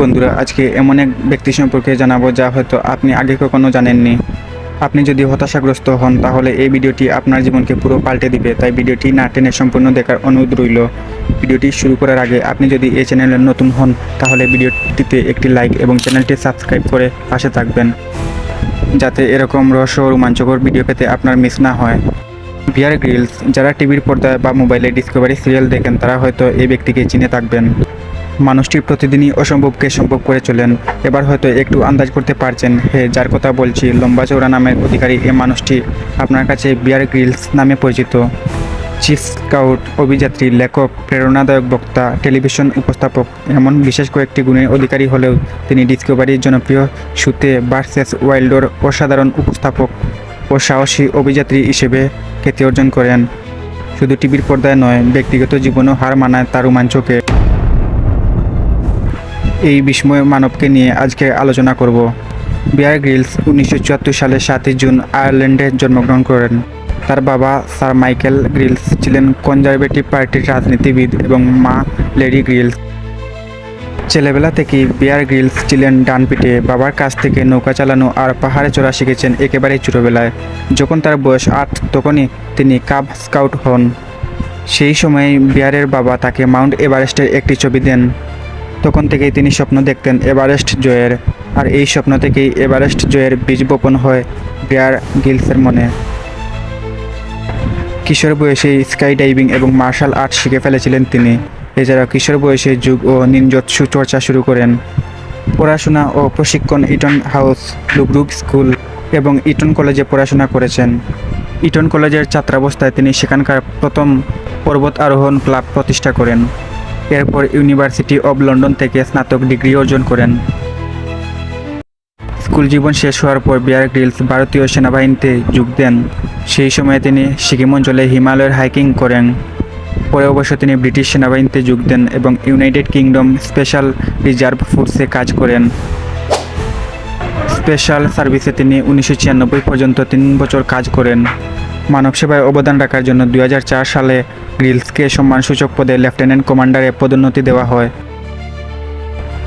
বন্ধুরা, আজকে এমন এক ব্যক্তি সম্পর্কে জানাব যা হয়তো আপনি আগে কখনো জানেননি। আপনি যদি হতাশাগ্রস্ত হন, তাহলে এই ভিডিওটি আপনার জীবনকে পুরো পাল্টে দিবে। তাই ভিডিওটি না টেনে সম্পূর্ণ দেখার অনুরোধ রইল। ভিডিওটি শুরু করার আগে আপনি যদি এই চ্যানেলে নতুন হন, তাহলে ভিডিওটিতে একটি লাইক এবং চ্যানেলটি সাবস্ক্রাইব করে পাশে থাকবেন। যাতে এরকম রহস্য রোমাঞ্চকর ভিডিও পেতে আপনার মিস না হয়। বিয়ার গ্রিলস, যারা টিভির পর্দায় বা মোবাইলে ডিসকভারি সিরিয়াল দেখেন, তারা হয়তো এই ব্যক্তিকে চিনে থাকবেন। মানুষটি প্রতিদিনই অসম্ভবকে সম্ভব করে চলেন। এবার হয়তো একটু আন্দাজ করতে পারছেন, হে, যার কথা বলছি লম্বা চৌড়া নামের অধিকারী এই মানুষটি আপনার কাছে বিয়ার গ্রিলস নামে পরিচিত। চিফ স্কাউট, অভিযাত্রী, লেখক, প্রেরণাদায়ক বক্তা, টেলিভিশন উপস্থাপক, এমন বিশেষ কয়েকটি গুণের অধিকারী হলেও তিনি ডিসকভারির জনপ্রিয় শুতে বার্সেস ওয়াইল্ডর অসাধারণ উপস্থাপক ও সাহসী অভিযাত্রী হিসেবে খ্যাতি অর্জন করেন। শুধু টিভির পর্দায় নয়, ব্যক্তিগত জীবনও হার মানায় তার রোমাঞ্চকে। এই বিস্ময় মানবকে নিয়ে আজকে আলোচনা করব। বিয়ার গ্রিলস উনিশশো চুয়াত্তর সালে সাতই জুন আয়ারল্যান্ডে জন্মগ্রহণ করেন। তার বাবা স্যার মাইকেল গ্রিলস ছিলেন কনজারভেটিভ পার্টির রাজনীতিবিদ এবং মা লেডি গ্রিলস। ছেলেবেলা থেকেই বিয়ার গ্রিলস ছিলেন ডানপিটে। বাবার কাছ থেকে নৌকা চালানো আর পাহাড়ে চড়া শিখেছেন একেবারেই ছোটোবেলায়। যখন তার বয়স আট, তখনই তিনি কাব স্কাউট হন। সেই সময় বিয়ারের বাবা তাকে মাউন্ট এভারেস্টের একটি ছবি দেন। তখন থেকেই তিনি স্বপ্ন দেখতেন এভারেস্ট জয়ের। আর এই স্বপ্ন থেকেই এভারেস্ট জয়ের বীজ বপন হয় বিয়ার গিলসের মনে। কিশোর বয়সে স্কাই ডাইভিং এবং মার্শাল আর্ট শিখে ফেলেছিলেন তিনি। এছাড়াও কিশোর বয়সে যুগ ও নিনজৎসু চর্চা শুরু করেন। পড়াশোনা ও প্রশিক্ষণ ইটন হাউস লুগ্রুপ স্কুল এবং ইটন কলেজে পড়াশোনা করেছেন। ইটন কলেজের ছাত্রাবস্থায় তিনি সেখানকার প্রথম পর্বত আরোহণ ক্লাব প্রতিষ্ঠা করেন। এরপর ইউনিভার্সিটি অব লন্ডন থেকে স্নাতক ডিগ্রি অর্জন করেন। স্কুল জীবন শেষ হওয়ার পর বিয়ার গ্রিলস ভারতীয় সেনাবাহিনীতে যোগ দেন। সেই সময়ে তিনি সিকিম অঞ্চলে হিমালয়ের হাইকিং করেন। পরে অবশ্য তিনি ব্রিটিশ সেনাবাহিনীতে যোগ দেন এবং ইউনাইটেড কিংডম স্পেশাল রিজার্ভ ফোর্সে কাজ করেন। স্পেশাল সার্ভিসে তিনি উনিশশো ছিয়ানব্বই পর্যন্ত তিন বছর কাজ করেন। মানব সেবায় অবদান রাখার জন্য দুই হাজার চার সালে গ্রিলসকে সম্মানসূচক পদে লেফটেন্যান্ট কমান্ডারে পদোন্নতি দেওয়া হয়।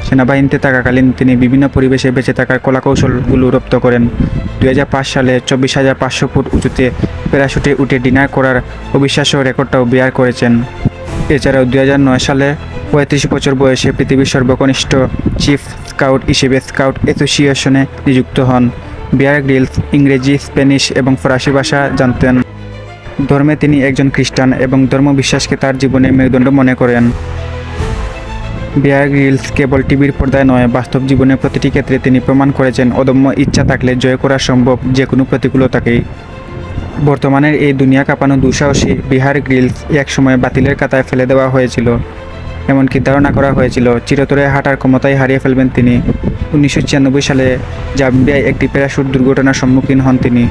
সেনাবাহিনীতে থাকাকালীন তিনি বিভিন্ন পরিবেশে বেঁচে থাকার কলাকৌশলগুলো রপ্ত করেন। দুই হাজার পাঁচ সালে চব্বিশ হাজার পাঁচশো ফুট উঁচুতে প্যারাশুটে উঠে ডিনার করার অবিশ্বাস্য রেকর্ডটাও বিয়ার করেছেন। এছাড়াও দুই হাজার নয় সালে পঁয়ত্রিশ বছর বয়সে পৃথিবীর সর্বকনিষ্ঠ চিফ স্কাউট হিসেবে স্কাউট অ্যাসোসিয়েশনে নিযুক্ত হন। বিয়ার গ্রিলস ইংরেজি, স্প্যানিশ এবং ফরাসি ভাষা জানতেন। ধর্মে তিনি একজন খ্রিস্টান এবং ধর্মবিশ্বাসকে তার জীবনে মেরুদণ্ড মনে করেন। বিয়ার গ্রিলস কেবল টিভির পর্দায় নয়, বাস্তব জীবনের প্রতিটি ক্ষেত্রে তিনি প্রমাণ করেছেন, অদম্য ইচ্ছা থাকলে জয় করা সম্ভব যে কোনো প্রতিকূলতাকেই। বর্তমানের এই দুনিয়া কাঁপানো দুঃসাহসী বিহার গ্রিলস একসময় বাতিলের কাতায় ফেলে দেওয়া হয়েছিল। এমনকি ধারণা করা হয়েছিল, চিরতরে হাঁটার ক্ষমতাই হারিয়ে ফেলবেন তিনি। উনিশশো ছিয়ানব্বই সালে জাম্বিয়ায় একটি প্যারাশুট দুর্ঘটনার সম্মুখীন হন তিনি।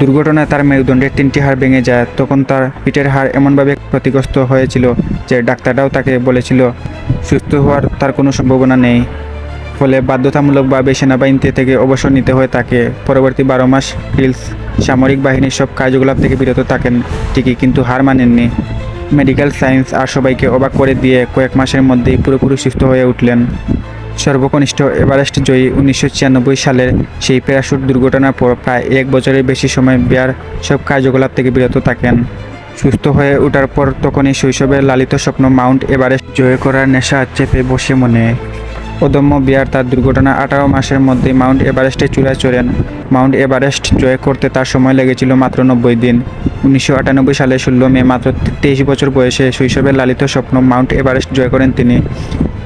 দুর্ঘটনায় তার মেরুদণ্ডের তিনটি হাড় ভেঙে যায়, তখন তার পিঠের হাড় এমনভাবে ক্ষতিগ্রস্ত হয়েছিল যে ডাক্তাররাও তাকে বলেছিল, সুস্থ হওয়ার তার কোনো সম্ভাবনা নেই। ফলে বাধ্যতামূলকভাবে সেনাবাহিনীতে থেকে অবসর নিতে হয় তাকে। পরবর্তী বারো মাস গ্রিলস সামরিক বাহিনীর সব কার্যকলাপ থেকে বিরত থাকেন, ঠিকই কিন্তু হার মানেননি। মেডিকেল সায়েন্স আর সবাইকে অবাক করে দিয়ে কয়েক মাসের মধ্যেই পুরোপুরি সুস্থ হয়ে উঠলেন। সর্বকনিষ্ঠ এভারেস্ট জয়ী উনিশশো ছিয়ানব্বই সালের সেই প্যারাশুট দুর্ঘটনার পর প্রায় এক বছরের বেশি সময় বিয়ার সব কার্যকলাপ থেকে বিরত থাকেন। সুস্থ হয়ে ওঠার পর তখনই শৈশবের লালিত স্বপ্ন মাউন্ট এভারেস্ট জয় করার নেশা চেপে বসে মনে। অদম্য বিয়ার তার দুর্ঘটনা আঠারো মাসের মধ্যে মাউন্ট এভারেস্টে চূড়ায় চড়েন। মাউন্ট এভারেস্ট জয় করতে তার সময় লেগেছিল মাত্র নব্বই দিন। উনিশশো আটানব্বই সালে ষোলো মে মাত্র তেইশ বছর বয়সে শৈশবের লালিত স্বপ্ন মাউন্ট এভারেস্ট জয় করেন তিনি।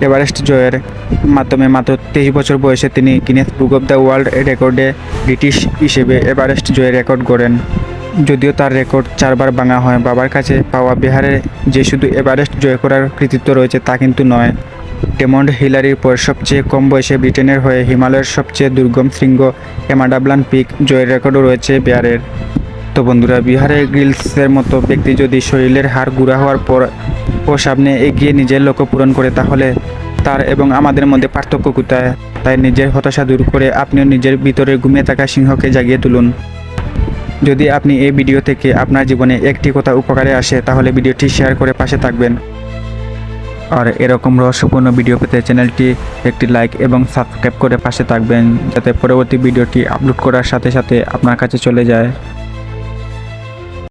এভারেস্ট জয়ের মাধ্যমে মাত্র তেইশ বছর বয়সে তিনি Guinness book of the world রেকর্ডে ব্রিটিশ হিসেবে এভারেস্ট জয়ের রেকর্ড গড়েন। যদিও তার রেকর্ড চারবার ভাঙা হয়, বাবার কাছে পাওয়া বিহারে যে শুধু এভারেস্ট জয় করার কৃতিত্ব রয়েছে তা কিন্তু নয়। ডেমন্ড হিলারির পর সবচেয়ে কম বয়সে ব্রিটেনের হয়ে হিমালয়ের সবচেয়ে দুর্গম শৃঙ্গ এমাডাবলান পিক জয়ের রেকর্ডও রয়েছে বিহারের। তো বন্ধুরা, বিহারে গ্রিলসের মতো ব্যক্তি যদি শরীরের হাড় গুঁড়া হওয়ার পর ও সামনে এগিয়ে নিজের লক্ষ্য পূরণ করে, তাহলে তার এবং আমাদের মধ্যে পার্থক্য কোথায়? তাই নিজের হতাশা দূর করে আপনিও নিজের ভিতরে ঘুমিয়ে থাকা সিংহকে জাগিয়ে তুলুন। যদি আপনি এই ভিডিও থেকে আপনার জীবনে একটি কথা উপকারে আসে, তাহলে ভিডিওটি শেয়ার করে পাশে থাকবেন। আর এরকম রহস্যপূর্ণ ভিডিও পেতে চ্যানেলটি একটি লাইক এবং সাবস্ক্রাইব করে পাশে থাকবেন, যাতে পরবর্তী ভিডিওটি আপলোড করার সাথে সাথে আপনার কাছে চলে যায়।